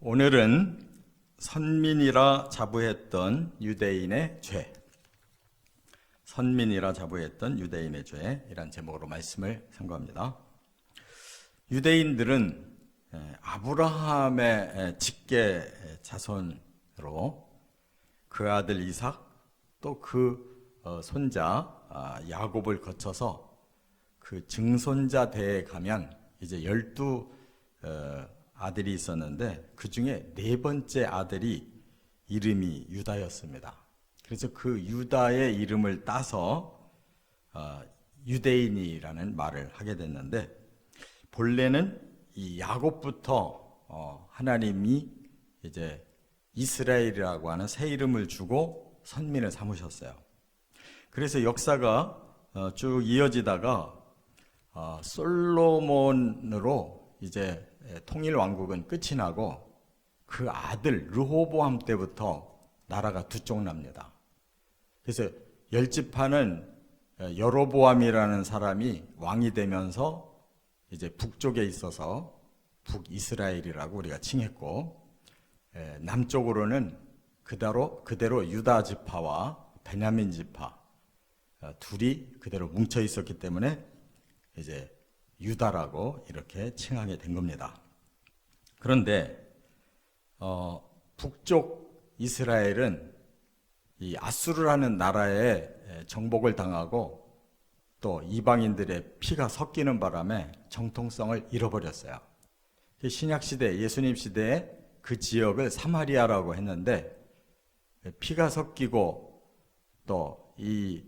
오늘은 선민이라 자부했던 유대인의 죄. 선민이라 자부했던 유대인의 죄이란 제목으로 말씀을 선고합니다. 유대인들은 에, 아브라함의 에, 직계 자손으로 그 아들 이삭 또 그 손자 아, 야곱을 거쳐서 그 증손자 대에 가면 이제 열두 어, 아들이 있었는데 그 중에 네 번째 아들이 이름이 유다였습니다. 그래서 그 유다의 이름을 따서 어, 유대인이라는 말을 하게 됐는데 본래는 이 야곱부터 어, 하나님이 이제 이스라엘이라고 하는 새 이름을 주고 선민을 삼으셨어요. 그래서 역사가 어, 쭉 이어지다가 어, 솔로몬으로 이제 통일 왕국은 끝이 나고 그 아들 르호보암 때부터 나라가 두 쪽 납니다. 그래서 열 지파는 여로보암이라는 사람이 왕이 되면서 이제 북쪽에 있어서 북이스라엘이라고 우리가 칭했고 에, 남쪽으로는 그대로 그대로 유다 지파와 베냐민 지파 어, 둘이 그대로 뭉쳐 있었기 때문에 이제 유다라고 이렇게 칭하게 된 겁니다. 그런데 어, 북쪽 이스라엘은 이 아수르라는 나라에 정복을 당하고 또 이방인들의 피가 섞이는 바람에 정통성을 잃어버렸어요. 신약 시대, 예수님 시대에 그 지역을 사마리아라고 했는데 피가 섞이고 또 이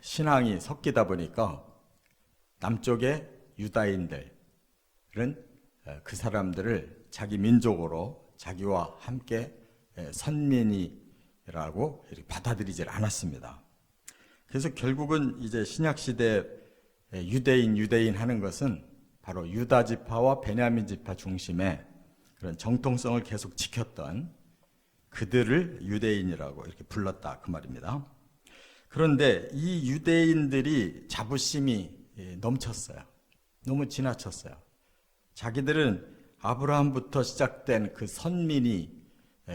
신앙이 섞이다 보니까 남쪽의 유다인들은 그 사람들을 자기 민족으로 자기와 함께 선민이라고 받아들이질 않았습니다. 그래서 결국은 이제 신약 시대 유대인 유대인 하는 것은 바로 유다 지파와 베냐민 지파 중심의 그런 정통성을 계속 지켰던 그들을 유대인이라고 이렇게 불렀다 그 말입니다. 그런데 이 유대인들이 자부심이 넘쳤어요. 너무 지나쳤어요. 자기들은 아브라함부터 시작된 그 선민이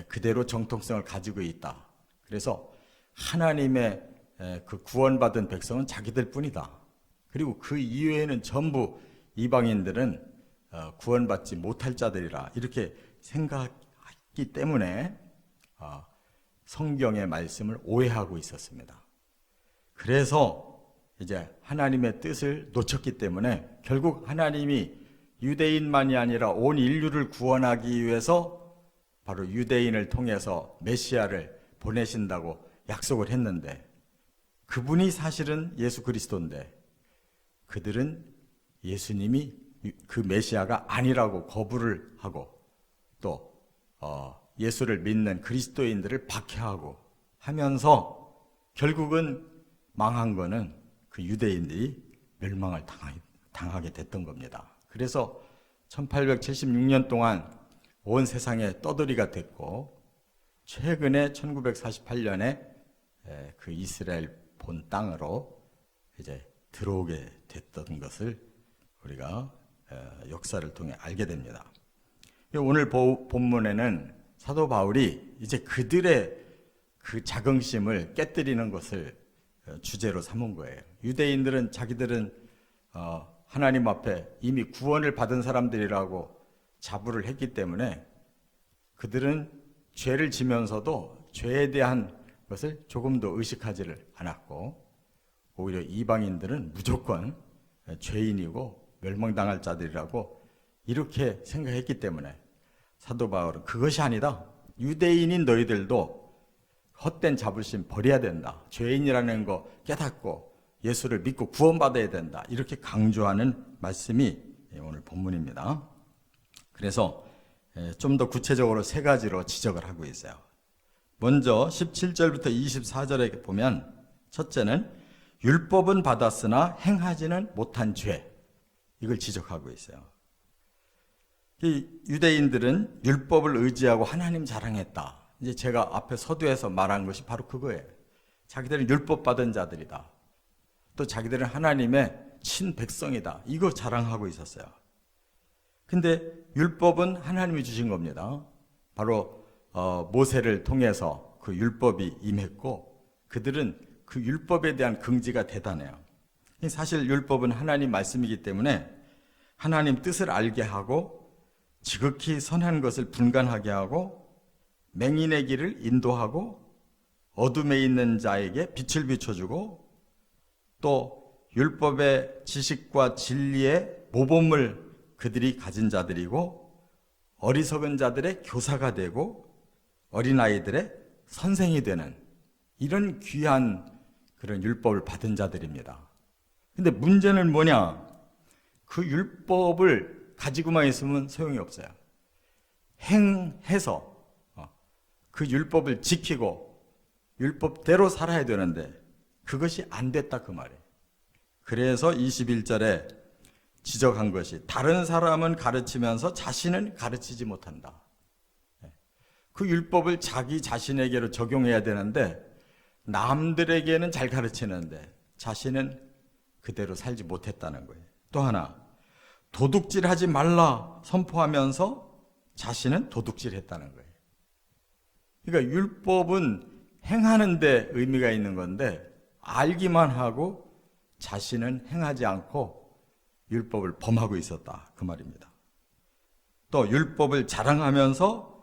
그대로 정통성을 가지고 있다. 그래서 하나님의 그 구원받은 백성은 자기들 뿐이다. 그리고 그 이외에는 전부 이방인들은 어, 구원받지 못할 자들이라 이렇게 생각했기 때문에 어, 성경의 말씀을 오해하고 있었습니다. 그래서 이제 하나님의 뜻을 놓쳤기 때문에 결국 하나님이 유대인만이 아니라 온 인류를 구원하기 위해서 바로 유대인을 통해서 메시아를 보내신다고 약속을 했는데 그분이 사실은 예수 그리스도인데 그들은 예수님이 그 메시아가 아니라고 거부를 하고 또 어, 예수를 믿는 그리스도인들을 박해하고 하면서 결국은 망한 거는 그 유대인들이 멸망을 당하게 됐던 겁니다. 그래서 1876년 동안 온 세상에 떠돌이가 됐고 최근에 1948년에 그 이스라엘 본 땅으로 이제 들어오게 됐던 것을 우리가 역사를 통해 알게 됩니다. 오늘 본문에는 사도 바울이 이제 그들의 그 자긍심을 깨뜨리는 것을 어, 주제로 삼은 거예요. 유대인들은 자기들은 어, 하나님 앞에 이미 구원을 받은 사람들이라고 자부를 했기 때문에 그들은 죄를 지면서도 죄에 대한 것을 조금도 의식하지를 않았고 오히려 이방인들은 무조건 죄인이고 멸망당할 자들이라고 이렇게 생각했기 때문에 사도 바울은 그것이 아니다. 유대인인 너희들도 헛된 자부심 버려야 된다. 죄인이라는 거 깨닫고 예수를 믿고 구원받아야 된다. 이렇게 강조하는 말씀이 오늘 본문입니다. 그래서 좀 더 구체적으로 세 가지로 지적을 하고 있어요. 먼저 17절부터 24절에 보면 첫째는 율법은 받았으나 행하지는 못한 죄. 이걸 지적하고 있어요. 이 유대인들은 율법을 의지하고 하나님 자랑했다. 이제 제가 앞에 서두에서 말한 것이 바로 그거예요. 자기들은 율법 받은 자들이다. 또 자기들은 하나님의 친백성이다. 이거 자랑하고 있었어요. 근데 율법은 하나님이 주신 겁니다. 바로 어, 모세를 통해서 그 율법이 임했고 그들은 그 율법에 대한 긍지가 대단해요. 사실 율법은 하나님 말씀이기 때문에 하나님 뜻을 알게 하고 지극히 선한 것을 분간하게 하고 맹인의 길을 인도하고 어둠에 있는 자에게 빛을 비춰주고 또 율법의 지식과 진리의 모범을 그들이 가진 자들이고 어리석은 자들의 교사가 되고 어린아이들의 선생이 되는 이런 귀한 그런 율법을 받은 자들입니다. 근데 문제는 뭐냐? 그 율법을 가지고만 있으면 소용이 없어요. 행해서 어, 그 율법을 지키고 율법대로 살아야 되는데 그것이 안 됐다 그 말이에요. 그래서 21절에 지적한 것이 다른 사람은 가르치면서 자신은 가르치지 못한다. 그 율법을 자기 자신에게로 적용해야 되는데 남들에게는 잘 가르치는데 자신은 그대로 살지 못했다는 거예요. 또 하나 도둑질 하지 말라 선포하면서 자신은 도둑질 했다는 거예요. 그러니까 율법은 행하는데 의미가 있는 건데 알기만 하고 자신은 행하지 않고 율법을 범하고 있었다. 그 말입니다. 또 율법을 자랑하면서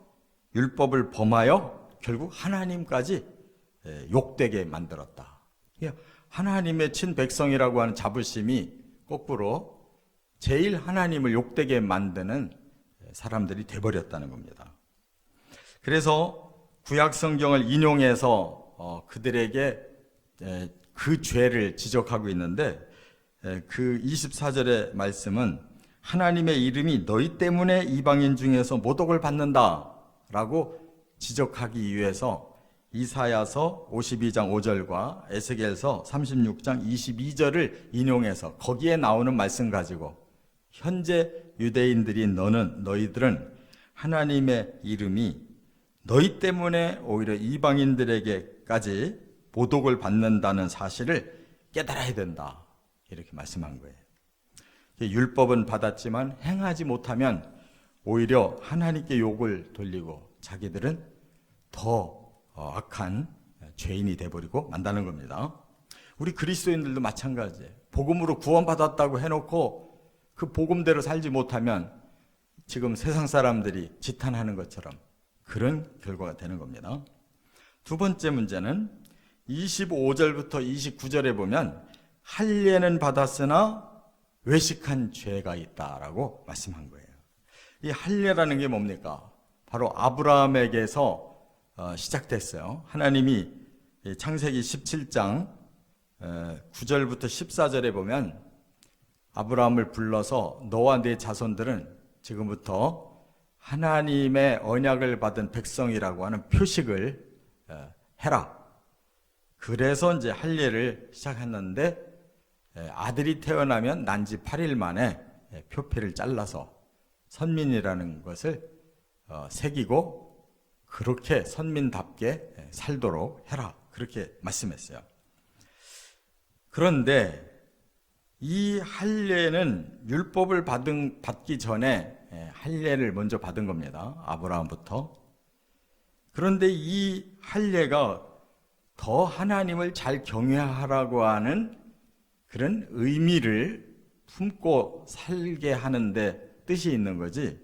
율법을 범하여 결국 하나님까지 예, 욕되게 만들었다. 하나님의 친백성이라고 하는 자부심이 거꾸로 제일 하나님을 욕되게 만드는 사람들이 돼버렸다는 겁니다. 그래서 구약 성경을 인용해서 어, 그들에게 그 죄를 지적하고 있는데 그 24절의 말씀은 하나님의 이름이 너희 때문에 이방인 중에서 모독을 받는다라고 지적하기 위해서 이사야서 52장 5절과 에스겔서 36장 22절을 인용해서 거기에 나오는 말씀 가지고 현재 유대인들인 너는 너희들은 하나님의 이름이 너희 때문에 오히려 이방인들에게까지 모독을 받는다는 사실을 깨달아야 된다. 이렇게 말씀한 거예요. 율법은 받았지만 행하지 못하면 오히려 하나님께 욕을 돌리고 자기들은 더 어, 악한 죄인이 돼버리고 만다는 겁니다. 우리 그리스도인들도 마찬가지예요. 복음으로 구원받았다고 해놓고 그 복음대로 살지 못하면 지금 세상 사람들이 지탄하는 것처럼 그런 결과가 되는 겁니다. 두 번째 문제는 25절부터 29절에 보면 할례는 받았으나 외식한 죄가 있다라고 말씀한 거예요. 이 할례라는 게 뭡니까? 바로 아브라함에게서 어, 시작됐어요. 하나님이 창세기 17장 9절부터 14절에 보면 아브라함을 불러서 너와 네 자손들은 지금부터 하나님의 언약을 받은 백성이라고 하는 표식을 해라. 그래서 이제 할례를 시작했는데 아들이 태어나면 난지 8일 만에 표피를 잘라서 선민이라는 것을 어, 새기고 그렇게 선민답게 살도록 해라. 그렇게 말씀했어요. 그런데 이 할례는 율법을 받은, 받기 전에 할례를 먼저 받은 겁니다. 아브라함부터. 그런데 이 할례가 더 하나님을 잘 경외하라고 하는 그런 의미를 품고 살게 하는데 뜻이 있는 거지.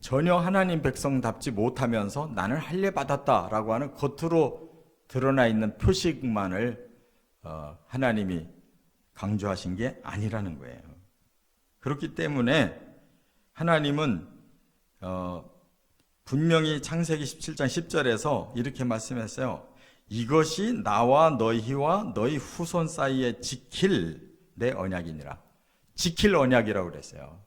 전혀 하나님 백성답지 못하면서 나는 할례 받았다라고 하는 겉으로 드러나 있는 표식만을 어, 하나님이 강조하신 게 아니라는 거예요. 그렇기 때문에 하나님은 어, 분명히 창세기 17장 10절에서 이렇게 말씀했어요. 이것이 나와 너희와 너희 후손 사이에 지킬 내 언약이니라. 지킬 언약이라고 그랬어요.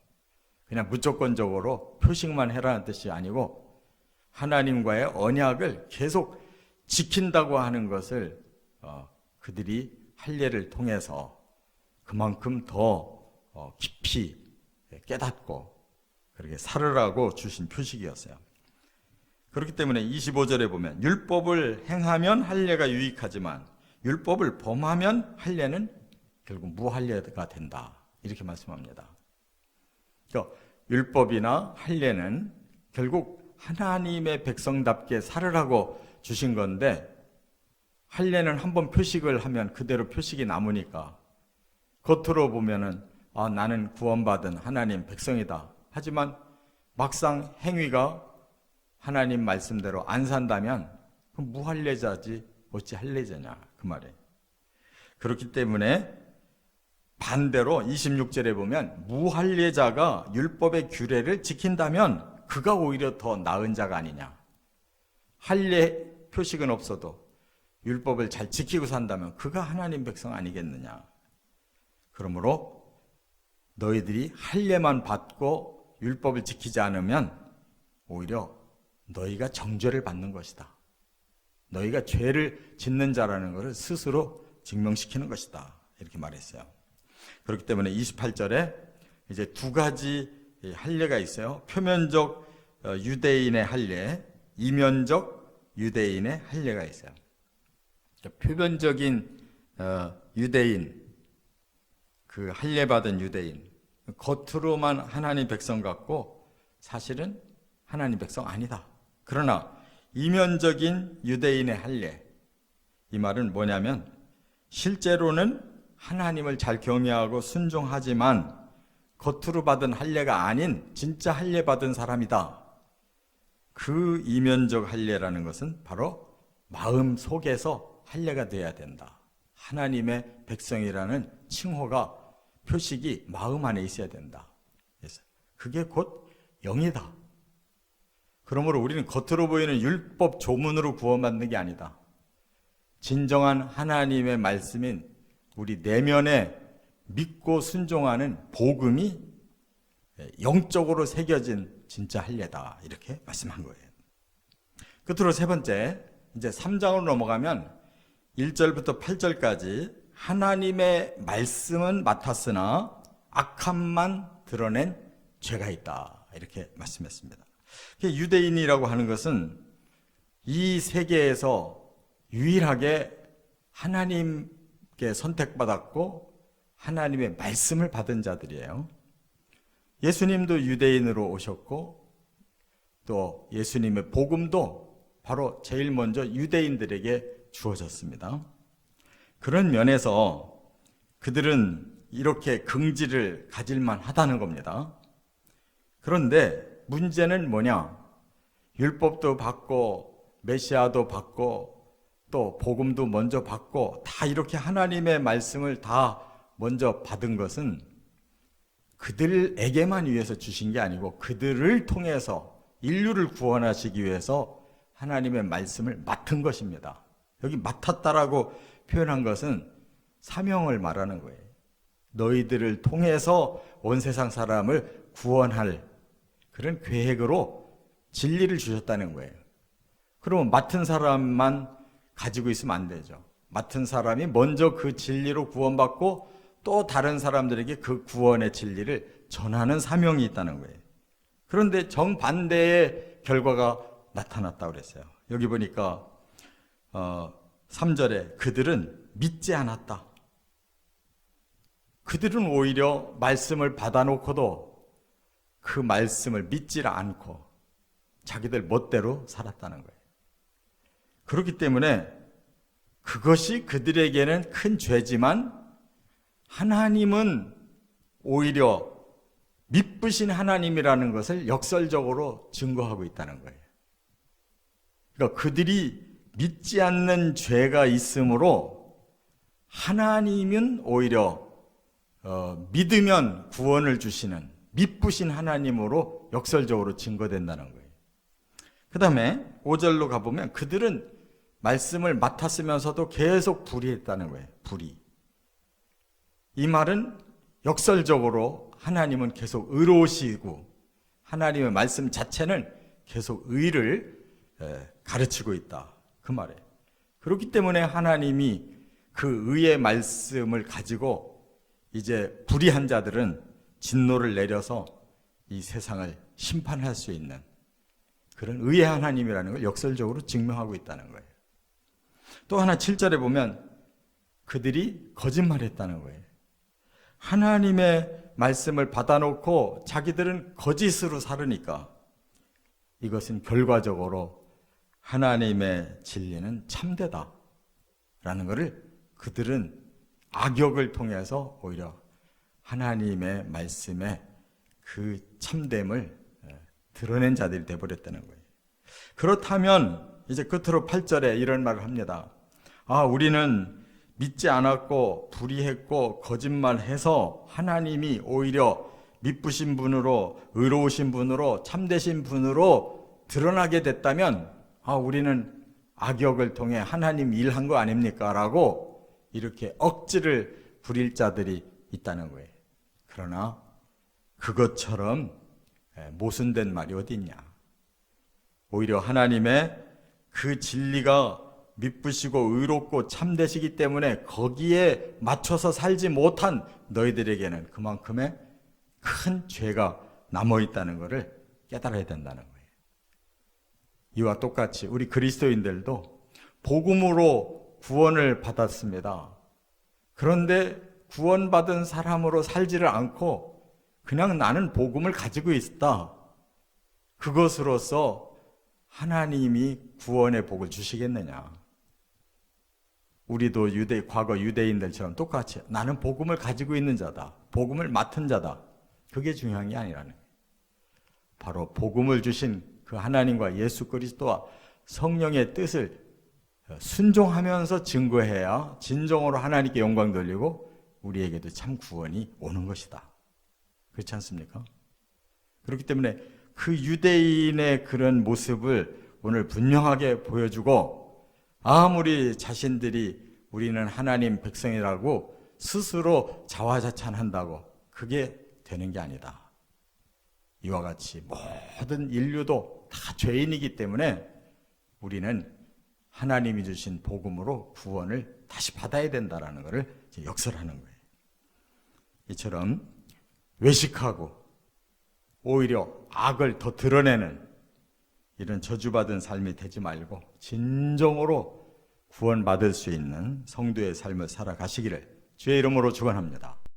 그냥 무조건적으로 표식만 해라는 뜻이 아니고 하나님과의 언약을 계속 지킨다고 하는 것을 어, 그들이 할례를 통해서 그만큼 더 어, 깊이 깨닫고 그렇게 살으라고 주신 표식이었어요. 그렇기 때문에 25절에 보면 율법을 행하면 할례가 유익하지만 율법을 범하면 할례는 결국 무할례가 된다. 이렇게 말씀합니다. 그러니까 율법이나 할례는 결국 하나님의 백성답게 살으라고 주신 건데 할례는 한번 표식을 하면 그대로 표식이 남으니까 겉으로 보면은 아 나는 구원받은 하나님 백성이다. 하지만 막상 행위가 하나님 말씀대로 안 산다면 그 무할례자지 어찌 할례자냐 그 말이에요. 그렇기 때문에 반대로 26절에 보면 무할례자가 율법의 규례를 지킨다면 그가 오히려 더 나은 자가 아니냐. 할례 표식은 없어도 율법을 잘 지키고 산다면 그가 하나님 백성 아니겠느냐. 그러므로 너희들이 할례만 받고 율법을 지키지 않으면 오히려 너희가 정죄를 받는 것이다. 너희가 죄를 짓는 자라는 것을 스스로 증명시키는 것이다. 이렇게 말했어요. 그렇기 때문에 28절에 이제 두 가지 할례가 있어요. 표면적 어, 유대인의 할례, 이면적 유대인의 할례가 있어요. 그러니까 표면적인 어, 유대인, 그 할례 받은 유대인, 겉으로만 하나님 백성 같고 사실은 하나님 백성 아니다. 그러나 이면적인 유대인의 할례, 이 말은 뭐냐면 실제로는 하나님을 잘 경외하고 순종하지만 겉으로 받은 할례가 아닌 진짜 할례 받은 사람이다. 그 이면적 할례라는 것은 바로 마음 속에서 할례가 돼야 된다. 하나님의 백성이라는 칭호가 표식이 마음 안에 있어야 된다. 그래서 그게 곧 영이다. 그러므로 우리는 겉으로 보이는 율법 조문으로 구원받는 게 아니다. 진정한 하나님의 말씀인 우리 내면에 믿고 순종하는 복음이 영적으로 새겨진 진짜 할례다. 이렇게 말씀한 거예요. 끝으로 세 번째, 이제 3장으로 넘어가면 1절부터 8절까지 하나님의 말씀은 맡았으나 악함만 드러낸 죄가 있다. 이렇게 말씀했습니다. 유대인이라고 하는 것은 이 세계에서 유일하게 하나님께 선택받았고 하나님의 말씀을 받은 자들이에요. 예수님도 유대인으로 오셨고 또 예수님의 복음도 바로 제일 먼저 유대인들에게 주어졌습니다. 그런 면에서 그들은 이렇게 긍지를 가질만 하다는 겁니다. 그런데 문제는 뭐냐? 율법도 받고 메시아도 받고 또 복음도 먼저 받고 다 이렇게 하나님의 말씀을 다 먼저 받은 것은 그들에게만 위해서 주신 게 아니고 그들을 통해서 인류를 구원하시기 위해서 하나님의 말씀을 맡은 것입니다. 여기 맡았다라고 표현한 것은 사명을 말하는 거예요. 너희들을 통해서 온 세상 사람을 구원할 그런 계획으로 진리를 주셨다는 거예요. 그러면 맡은 사람만 가지고 있으면 안 되죠. 맡은 사람이 먼저 그 진리로 구원받고 또 다른 사람들에게 그 구원의 진리를 전하는 사명이 있다는 거예요. 그런데 정반대의 결과가 나타났다고 그랬어요. 여기 보니까 어, 3절에 그들은 믿지 않았다. 그들은 오히려 말씀을 받아놓고도 그 말씀을 믿지 않고 자기들 멋대로 살았다는 거예요. 그렇기 때문에 그것이 그들에게는 큰 죄지만 하나님은 오히려 믿으신 하나님이라는 것을 역설적으로 증거하고 있다는 거예요. 그러니까 그들이 믿지 않는 죄가 있으므로 하나님은 오히려 어, 믿으면 구원을 주시는 믿으신 하나님으로 역설적으로 증거된다는 거예요. 그 다음에 5절로 가보면 그들은 말씀을 맡았으면서도 계속 불의했다는 거예요. 불의. 이 말은 역설적으로 하나님은 계속 의로우시고 하나님의 말씀 자체는 계속 의를 가르치고 있다. 그 말이에요. 그렇기 때문에 하나님이 그 의의 말씀을 가지고 이제 불의한 자들은 진노를 내려서 이 세상을 심판할 수 있는 그런 의의 하나님이라는 걸 역설적으로 증명하고 있다는 거예요. 또 하나 7절에 보면 그들이 거짓말했다는 거예요. 하나님의 말씀을 받아놓고 자기들은 거짓으로 살으니까 이것은 결과적으로 하나님의 진리는 참되다. 라는 것을 그들은 악역을 통해서 오히려 하나님의 말씀에 그 참됨을 예, 드러낸 자들이 되어버렸다는 거예요. 그렇다면 이제 끝으로 8절에 이런 말을 합니다. 아, 우리는 믿지 않았고 불의했고 거짓말해서 하나님이 오히려 미쁘신 분으로 의로우신 분으로 참되신 분으로 드러나게 됐다면 아, 우리는 악역을 통해 하나님 일한 거 아닙니까? 라고 이렇게 억지를 부릴 자들이 있다는 거예요. 그러나 그것처럼 예, 모순된 말이 어디 있냐? 오히려 하나님의 그 진리가 미쁘시고 의롭고 참되시기 때문에 거기에 맞춰서 살지 못한 너희들에게는 그만큼의 큰 죄가 남아 있다는 것을 깨달아야 된다는 거예요. 이와 똑같이 우리 그리스도인들도 복음으로 구원을 받았습니다. 그런데 구원받은 사람으로 살지를 않고 그냥 나는 복음을 가지고 있다. 그것으로서 하나님이 구원의 복을 주시겠느냐? 우리도 유대 과거 유대인들처럼 똑같이 나는 복음을 가지고 있는 자다. 복음을 맡은 자다. 그게 중요한 게 아니라는. 바로 복음을 주신 그 하나님과 예수 그리스도와 성령의 뜻을 순종하면서 증거해야 진정으로 하나님께 영광 돌리고 우리에게도 참 구원이 오는 것이다. 그렇지 않습니까? 그렇기 때문에 그 유대인의 그런 모습을 오늘 분명하게 보여주고 아무리 자신들이 우리는 하나님 백성이라고 스스로 자화자찬한다고 그게 되는 게 아니다. 이와 같이 모든 인류도 다 죄인이기 때문에 우리는 하나님이 주신 복음으로 구원을 다시 받아야 된다라는 것을 역설하는 거예요. 이처럼 외식하고 오히려 악을 더 드러내는 이런 저주받은 삶이 되지 말고 진정으로 구원받을 수 있는 성도의 삶을 살아가시기를 주의 이름으로 축원합니다.